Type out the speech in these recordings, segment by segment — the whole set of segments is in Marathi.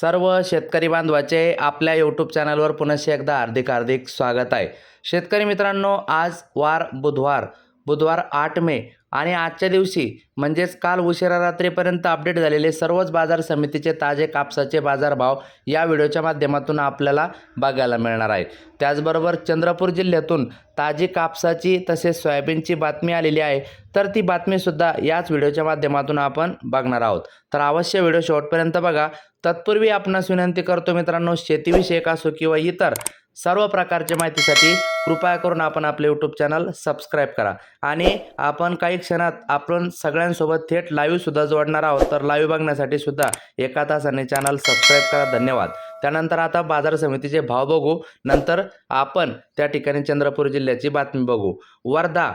सर्व शेतकरी बांधवाचे आपल्या यूट्यूब चॅनलवर पुनश्च एकदा हार्दिक हार्दिक स्वागत आहे. शेतकरी मित्रांनो आज वार बुधवार. बुधवार आठ मे. आणि आजच्या दिवशी म्हणजेच काल उशिरा रात्रीपर्यंत अपडेट झालेले सर्वच बाजार समितीचे ताजे कापसाचे बाजारभाव या व्हिडिओच्या माध्यमातून आपल्याला बघायला मिळणार आहे त्याचबरोबर चंद्रपूर जिल्ह्यातून ताजी कापसाची तसेच सोयाबीनची बातमी आलेली आहे तर ती बातमीसुद्धा याच व्हिडिओच्या माध्यमातून आपण बघणार आहोत. तर अवश्य व्हिडिओ शेवटपर्यंत बघा. तत्पूर्वी आपणास विनंती करतो मित्रांनो शेतीविषयक असो किंवा इतर सर्व प्रकारच्या माहितीसाठी कृपया करून आपण आपले यूट्यूब चॅनल सबस्क्राईब करा. आणि आपण काही क्षणात आपण सगळ्यांसोबत थेट लाईव्हसुद्धा जोडणार आहोत. तर लाईव्ह बघण्यासाठी सुद्धा एका तासाने चॅनल सबस्क्राईब करा. धन्यवाद. त्यानंतर आता बाजार समितीचे भाव बघू. नंतर आपण त्या ठिकाणी चंद्रपूर जिल्ह्याची बातमी बघू. वर्धा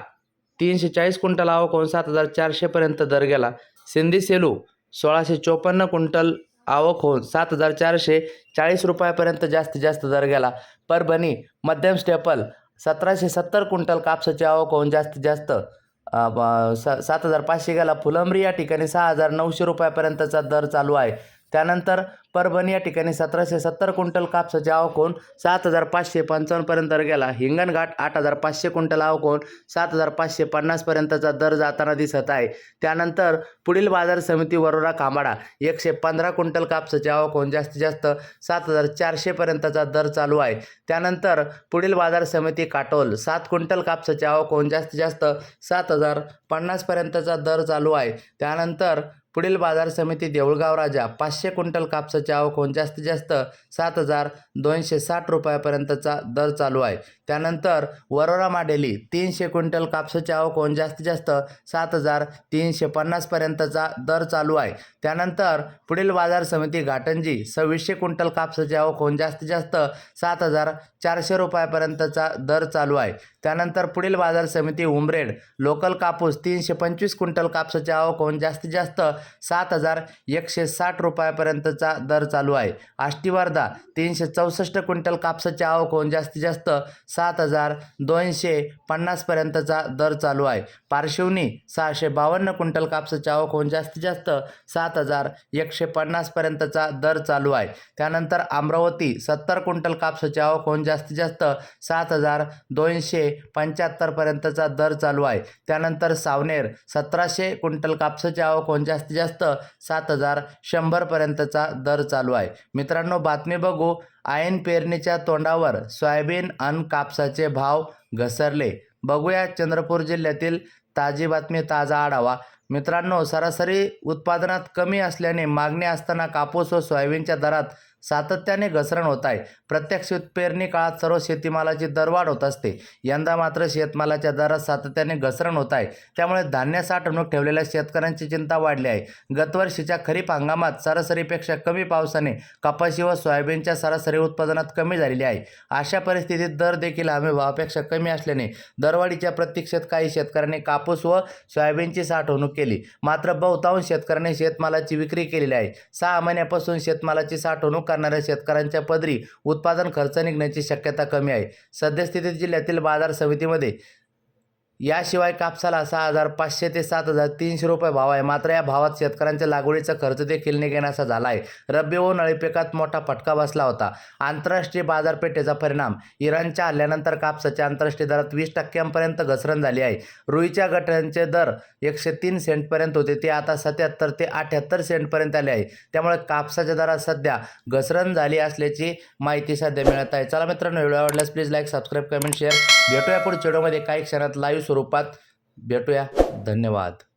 तीनशे चाळीस क्विंटल आवक होऊन सात हजार चारशेपर्यंत दर गेला. सिंधी सेलू सोळाशे चोपन्न क्विंटल आवक होऊन सात हजार चारशे चाळीस रुपयापर्यंत जास्तीत जास्त दर गेला. परभणी मध्यम स्टेपल सतराशे सत्तर क्विंटल कापसाची आवक होऊन जास्तीत जास्त सात हजार पाचशे गेला. फुलंब्री या ठिकाणी सहा हजार नऊशे रुपयापर्यंतचा दर चालू आहे. त्यानंतर परभणी या ठिकाणी सतराशे सत्तर क्विंटल कापसाचे आवकोन सात हजार पाचशे पंचावन्नपर्यंत दर गेला. हिंगणघाट आठ हजार पाचशे क्विंटल आवकोन सात हजार पाचशे पन्नासपर्यंतचा दर जाताना दिसत आहे. त्यानंतर पुढील बाजार समिती वरोरा कामाडा एकशे पंधरा क्विंटल कापसाची आवक होऊन जास्तीत जास्त सात हजार चारशेपर्यंतचा दर चालू आहे. त्यानंतर पुढील बाजार समिती काटोल सात क्विंटल कापसाची आवक होऊन जास्तीत जास्त सात हजार पन्नासपर्यंतचा दर चालू आहे. त्यानंतर पुढील बाजार समिती देऊळगाव राजा पाचशे क्विंटल कापसा आवक होऊन जास्तीत जास्त सात हजार दोनशे साठ रुपयापर्यंतचा दर चालू आहे. त्यानंतर वरोरा माडेली तीनशे क्विंटल कापसाची आवक होऊन जास्तीत जास्त सात हजार तीनशे पन्नासपर्यंतचा दर चालू आहे. त्यानंतर पुढील बाजार समिती घाटंजी सव्वीसशे क्विंटल कापसाची आवक होऊन जास्तीत जास्त सात हजार चारशे रुपयापर्यंतचा दर चालू आहे. त्यानंतर पुढील बाजार समिती उमरेड लोकल कापूस तीनशे पंचवीस क्विंटल कापसाची आवक होऊन जास्तीत जास्त सात हजार एकशे साठ रुपयापर्यंतचा दर चालू आहे. आष्टीवर्धा तीनशे चौसष्ट क्विंटल कापसाची आवक होऊन जास्तीत जास्त सात हजार दोनशे पन्नासपर्यंतचा दर चालू आहे. पार्शिवनी सहाशे बावन्न क्विंटल कापसाची आवक होऊन जास्तीत जास्त सात हजार एकशे पन्नासपर्यंतचा दर चालू आहे. त्यानंतर अमरावती सत्तर क्विंटल कापसाची आवक होऊन जास्तीत जास्त सात हजार दोनशे पंच्याहत्तरपर्यंतचा दर चालू आहे. त्यानंतर सावनेर सतराशे क्विंटल कापसाची आवक होऊन जास्तीत जास्त सात हजार शंभरपर्यंतचा दर चालू आहे. मित्रांनो बातमी बघू. ऐन पेरणीच्या तोंडावर सोयाबीन अन कापसाचे भाव घसरले. बघूया चंद्रपूर जिल्ह्यातील ताजी बातमी ताजा आढावा. मित्रांनो सरासरी उत्पादनात कमी असल्याने मागणी असताना कापूस व सोयाबीनच्या दरात सातत्याने घसरण होत आहे. प्रत्यक्ष पेरणी काळात सर्व शेतीमालाची दरवाढ होत असते. यंदा मात्र शेतमालाच्या दरात सातत्याने घसरण होत आहे. त्यामुळे धान्य साठवणूक ठेवलेल्या शेतकऱ्यांची चिंता वाढली आहे. गतवर्षीच्या खरीप हंगामात सरासरीपेक्षा कमी पावसाने कपाशी व सोयाबीनच्या सरासरी उत्पादनात कमी झालेली आहे. अशा परिस्थितीत दर देखील हमी भावापेक्षा कमी असल्याने दरवाढीच्या प्रतीक्षेत काही शेतकऱ्यांनी कापूस व सोयाबीनची साठवणूक केली. मात्र बहुतांश शेतकऱ्यांनी शेतमालाची विक्री केलेली आहे. सहा महिन्यापासून शेतमालाची साठवणूक करणाऱ्या शेतकऱ्यांच्या पदरी उत्पादन खर्च निघण्याची शक्यता कमी आहे. सद्यस्थितीत जिल्ह्यातील बाजार समितीमध्ये याशिवाय कापसाला सहा हजार पाचशे ते सात हजार तीनशे रुपये भाव आहे. मात्र या भावात शेतकऱ्यांच्या लागवडीचा खर्च देखील निघेनासा झाला आहे रब्बी व नळी पिकात मोठा फटका बसला होता. आंतरराष्ट्रीय बाजारपेठेचा परिणाम इराणच्या हल्ल्यानंतर कापसाच्या आंतरराष्ट्रीय दरात वीस टक्क्यांपर्यंत घसरण झाली आहे. रुईच्या गटांचे दर एकशे तीन सेंटपर्यंत होते. ते आता सत्याहत्तर ते अठ्याहत्तर सेंटपर्यंत आले आहे. त्यामुळे कापसाच्या दरात सध्या घसरण झाली असल्याची माहिती सध्या मिळत आहे. चला मित्रांनो व्हिडिओ आवडल्यास please like subscribe comment share भेटूया पुढच्या व्हिडिओमध्ये. काही क्षणात लाईव्ह स्वरूपात भेटूया. धन्यवाद.